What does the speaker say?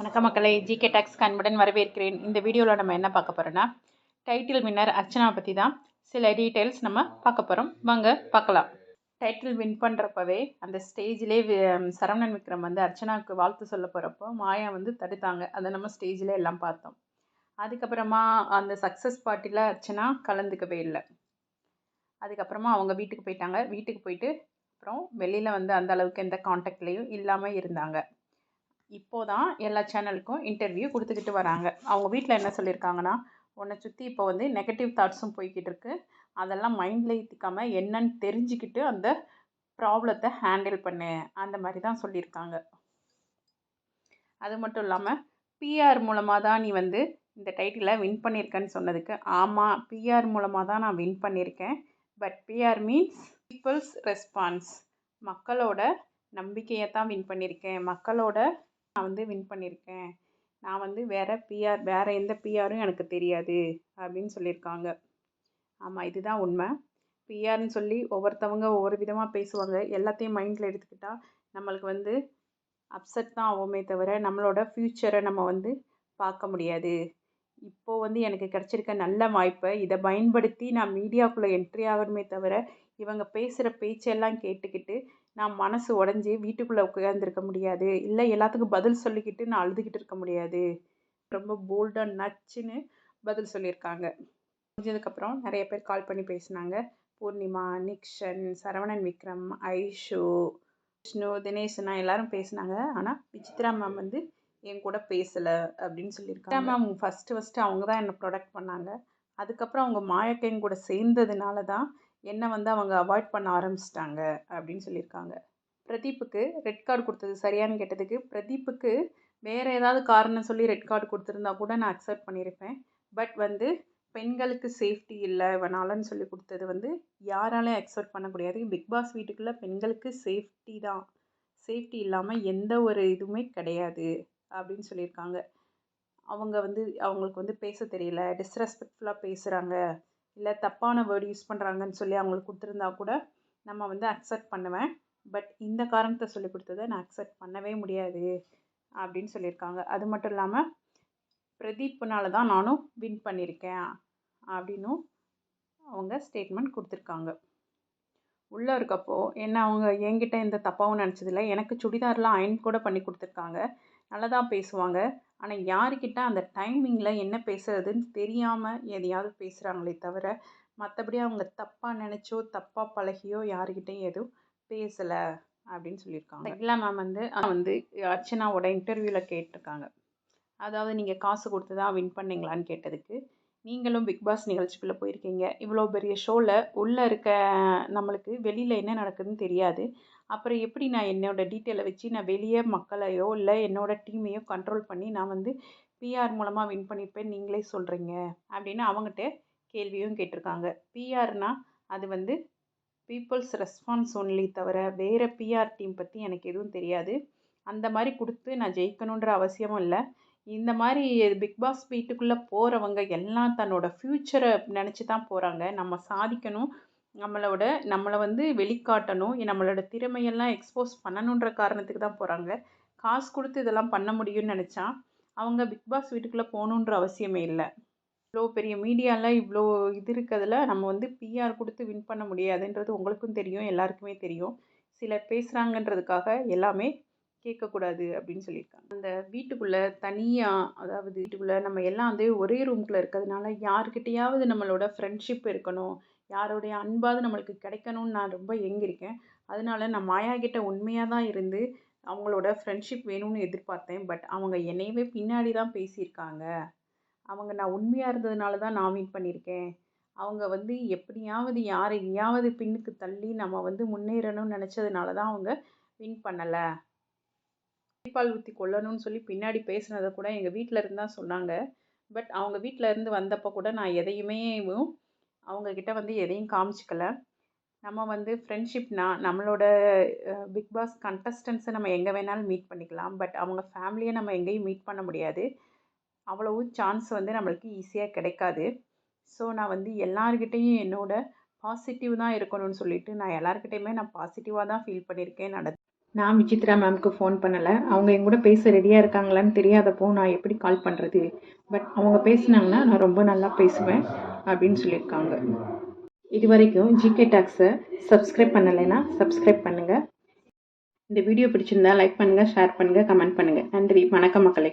வணக்க மக்களை. GK tax கண்புடன் வரவேற்கிறேன். இந்த வீடியோவில் நம்ம என்ன பார்க்க போகிறோன்னா டைட்டில் வின்னர் அர்ச்சனா பற்றி தான் சில டீட்டெயில்ஸ் நம்ம பார்க்க போகிறோம் வாங்க பார்க்கலாம். டைட்டில் வின் பண்ணுறப்பவே அந்த ஸ்டேஜ்லே சரவணன் விக்ரம் வந்து அர்ச்சனாவுக்கு வாழ்த்து சொல்ல போகிறப்போ மாயா வந்து தடுத்தாங்க. அதை நம்ம ஸ்டேஜில் எல்லாம் பார்த்தோம். அதுக்கப்புறமா அந்த சக்ஸஸ் பார்ட்டியில் அர்ச்சனா கலந்துக்கவே இல்லை. அதுக்கப்புறமா அவங்க வீட்டுக்கு போயிட்டாங்க. வீட்டுக்கு போயிட்டு அப்புறம் வெளியில் வந்து அந்த அளவுக்கு எந்த காண்டாக்ட்லேயும் இல்லாமல் இருந்தாங்க. இப்போ தான் எல்லா சேனலுக்கும் இன்டர்வியூ கொடுத்துக்கிட்டு வராங்க. அவங்க வீட்டில் என்ன சொல்லியிருக்காங்கன்னா உன்னை சுற்றி இப்போ வந்து நெகட்டிவ் தாட்ஸும் போய்கிட்டு இருக்கு. அதெல்லாம் மைண்டில் ஏற்றிக்காமல் என்னன்னு தெரிஞ்சுக்கிட்டு அந்த ப்ராப்ளத்தை ஹேண்டில் பண்ணு. அந்த மாதிரி தான் சொல்லியிருக்காங்க. அது மட்டும் இல்லாமல் பிஆர் மூலமாக தான் நீ வந்து இந்த டைட்டிலை வின் பண்ணியிருக்கேன்னு சொன்னதுக்கு ஆமாம் பிஆர் மூலமாக தான் நான் வின் பண்ணியிருக்கேன். But PR means peoples response மக்களோட நம்பிக்கையை தான் வின் பண்ணியிருக்கேன். மக்களோட நான் வந்து வின் பண்ணியிருக்கேன் நான் வந்து வேறு பிஆர் வேறு எந்த பிஆரும் எனக்கு தெரியாது அப்படின்னு சொல்லியிருக்காங்க ஆமாம் இதுதான் உண்மை. பிஆர்னு சொல்லி ஒவ்வொருத்தவங்க ஒவ்வொரு விதமாக பேசுவாங்க. எல்லாத்தையும் மைண்டில் எடுத்துக்கிட்டால் நம்மளுக்கு வந்து அப்செட் தான் ஆகுமே தவிர நம்மளோட ஃப்யூச்சரை நம்ம வந்து பார்க்க முடியாது. இப்போது வந்து எனக்கு கிடச்சிருக்க நல்ல வாய்ப்பை இதை பயன்படுத்தி நான் மீடியாக்குள்ளே என்ட்ரி ஆகணுமே தவிர இவங்க பேசுகிற பேச்செல்லாம் கேட்டுக்கிட்டு நான் மனசு உடஞ்சி வீட்டுக்குள்ளே உட்காந்துருக்க முடியாது. இல்லை எல்லாத்துக்கும் பதில் சொல்லிக்கிட்டு நான் அழுதுகிட்டு இருக்க முடியாது. ரொம்ப போல்டாக நச்சுன்னு பதில் சொல்லியிருக்காங்க. முடிஞ்சதுக்கப்புறம் நிறைய பேர் கால் பண்ணி பேசினாங்க. பூர்ணிமா நிக்ஷன் சரவணன் விக்ரம் ஐஷு விஷ்ணு தினேஷ்னா எல்லாரும் பேசினாங்க. ஆனால் விசித்ரா மேம் வந்து என் கூட பேசலை அப்படின்னு சொல்லியிருக்காங்க. மேம் ஃபஸ்ட்டு ஃபஸ்ட்டு அவங்க தான் என்னை ப்ரொடக்ட் பண்ணாங்க. அதுக்கப்புறம் அவங்க மாயக்கையும் கூட சேர்ந்ததுனால தான் என்னை வந்து அவங்க அவாய்ட் பண்ண ஆரம்பிச்சிட்டாங்க அப்படின்னு சொல்லியிருக்காங்க. பிரதீப்புக்கு ரெட் கார்டு கொடுத்தது சரியானு கேட்டதுக்கு பிரதீப்புக்கு வேறு ஏதாவது காரணம் சொல்லி ரெட் கார்டு கொடுத்துருந்தா கூட நான் அக்செப்ட் பண்ணியிருப்பேன். பட் வந்து பெண்களுக்கு சேஃப்டி இல்லை இவனாலன்னு சொல்லி கொடுத்தது வந்து யாராலையும் அக்செப்ட் பண்ணக்கூடியது பிக் பாஸ் வீட்டுக்குள்ளே பெண்களுக்கு சேஃப்டி தான். சேஃப்டி இல்லாமல் எந்த ஒரு இதுவுமே கிடையாது அப்படின்னு சொல்லியிருக்காங்க. அவங்க வந்து அவங்களுக்கு வந்து பேச தெரியல டிஸ்ரெஸ்பெக்ட்ஃபுல்லாக பேசுகிறாங்க இல்லை தப்பான வேர்டு யூஸ் பண்ணுறாங்கன்னு சொல்லி அவங்களுக்கு கொடுத்துருந்தா கூட நம்ம வந்து அக்செப்ட் பண்ணுவேன். பட் இந்த காரணத்தை சொல்லி கொடுத்ததை நான் அக்செப்ட் பண்ணவே முடியாது அப்படின்னு சொல்லியிருக்காங்க. அது மட்டும் இல்லாமல் பிரதீப்னால தான் நானும் வின் பண்ணியிருக்கேன் அப்படின்னும் அவங்க ஸ்டேட்மெண்ட் கொடுத்துருக்காங்க. உள்ளே இருக்கப்போ என்ன அவங்க என்கிட்ட எந்த தப்பாகவும் நினச்சதில்ல. எனக்கு சுடிதார்லாம் அயன் கூட பண்ணி கொடுத்துருக்காங்க. நல்லா தான் பேசுவாங்க. ஆனால் யாருக்கிட்ட அந்த டைமிங்கில் என்ன பேசுகிறதுன்னு தெரியாமல் எதையாவது பேசுகிறாங்களே தவிர மற்றபடி அவங்க தப்பாக நினச்சோ தப்பாக பழகியோ யாருக்கிட்டையும் எதுவும் பேசலை அப்படின்னு சொல்லியிருக்காங்க. இல்லை மேம் வந்து வந்து அர்ச்சனாவோட இன்டர்வியூவில் கேட்டிருக்காங்க. அதாவது நீங்கள் காசு கொடுத்து தான் வின் பண்ணீங்களான்னு கேட்டதுக்கு நீங்களும் பிக் பாஸ் நிகழ்ச்சிக்குள்ளே போயிருக்கீங்க. இவ்வளோ பெரிய ஷோவில் உள்ளே இருக்க நம்மளுக்கு வெளியில் என்ன நடக்குதுன்னு தெரியாது. அப்புறம் எப்படி நான் என்னோடய டீட்டெயிலை வச்சு நான் வெளியே மக்களையோ இல்லை என்னோடய டீமையோ கண்ட்ரோல் பண்ணி நான் வந்து பிஆர் மூலமாக வின் பண்ணியிருப்பேன் நீங்களே சொல்கிறீங்க அப்படின்னு அவங்ககிட்ட கேள்வியும் கேட்டிருக்காங்க. பிஆர்னால் அது வந்து பீப்புள்ஸ் ரெஸ்பான்ஸ் ஒன்லி தவிர வேறு பிஆர் டீம் பற்றி எனக்கு எதுவும் தெரியாது. அந்த மாதிரி கொடுத்து நான் ஜெயிக்கணுன்ற அவசியமும் இல்லை. இந்த மாதிரி பிக் பாஸ் வீட்டுக்குள்ளே போகிறவங்க எல்லாம் தன்னோட ஃப்யூச்சரை நினச்சி தான் போகிறாங்க நம்ம சாதிக்கணும் நம்மளோட நம்மளை வந்து வெளிக்காட்டணும் நம்மளோட திறமையெல்லாம் எக்ஸ்போஸ் பண்ணணுன்ற காரணத்துக்கு தான் போகிறாங்க காசு கொடுத்து இதெல்லாம் பண்ண முடியும்னு நினச்சா அவங்க பிக் பாஸ் வீட்டுக்குள்ளே போகணுன்ற அவசியமே இல்லை. இவ்வளோ பெரிய மீடியாவில் இவ்வளோ இது இருக்கிறதுல நம்ம வந்து பிஆர் கொடுத்து வின் பண்ண முடியாதுன்றது உங்களுக்கும் தெரியும் எல்லாருக்குமே தெரியும். சிலர் பேசுகிறாங்கன்றதுக்காக எல்லாமே கேட்கக்கூடாது அப்படின்னு சொல்லியிருக்காங்க. அந்த வீட்டுக்குள்ளே தனியாக அதாவது வீட்டுக்குள்ளே நம்ம எல்லாம் வந்து ஒரே ரூம்குள்ளே இருக்கிறதுனால யாருக்கிட்டையாவது நம்மளோட ஃப்ரெண்ட்ஷிப் இருக்கணும். யாரோடைய அன்பாவது நம்மளுக்கு கிடைக்கணும்னு நான் ரொம்ப ஏங்கியிருக்கேன். அதனால நான் மாயா கிட்ட உண்மையாக தான் இருந்து அவங்களோட ஃப்ரெண்ட்ஷிப் வேணும்னு எதிர்பார்த்தேன். பட் அவங்க என்னையவே பின்னாடி தான் பேசியிருக்காங்க. அவங்க நான் உண்மையாக இருந்ததுனால தான் நான் வின் பண்ணியிருக்கேன். அவங்க வந்து எப்படியாவது யாரையாவது பின்னுக்கு தள்ளி நம்ம வந்து முன்னேறணும்னு நினச்சதுனால தான் அவங்க வின் பண்ணலை. பால் ஊற்றி கொள்ளணும்னு சொல்லி பின்னாடி பேசுனதை கூட எங்கள் வீட்டில் இருந்து தான் சொன்னாங்க. பட் அவங்க வீட்டில் இருந்து வந்தப்போ கூட நான் எதையுமே அவங்கக்கிட்ட வந்து எதையும் காமிச்சிக்கல. நம்ம வந்து ஃப்ரெண்ட்ஷிப்னா நம்மளோட பிக் பாஸ் கண்டஸ்டன்ஸை நம்ம எங்கே வேணாலும் மீட் பண்ணிக்கலாம். பட் அவங்க ஃபேமிலியை நம்ம எங்கேயும் மீட் பண்ண முடியாது. அவ்வளவு சான்ஸ் வந்து நம்மளுக்கு ஈஸியாக கிடைக்காது. ஸோ நான் வந்து எல்லாருக்கிட்டேயும் என்னோட பாசிட்டிவ் தான் இருக்கணும்னு சொல்லிட்டு நான் எல்லாருக்கிட்டேயுமே நான் பாசிட்டிவாக தான் ஃபீல் பண்ணியிருக்கேன் நடந்து நான் விசித்ரா மேம்க்கு ஃபோன் பண்ணலை. அவங்க என் கூட பேச ரெடியாக இருக்காங்களான்னு தெரியாதப்போ நான் எப்படி கால் பண்ணுறது பட் அவங்க பேசுனாங்கன்னா நான் ரொம்ப நல்லா பேசுவேன் அப்படின்னு சொல்லியிருக்காங்க. இது வரைக்கும் ஜிகே டாக்ஸை சப்ஸ்கிரைப் பண்ணலைன்னா சப்ஸ்கிரைப் பண்ணுங்கள் இந்த வீடியோ பிடிச்சிருந்தா லைக் பண்ணுங்கள் ஷேர் பண்ணுங்கள் கமெண்ட் பண்ணுங்கள் நன்றி. வணக்கம் மக்களே.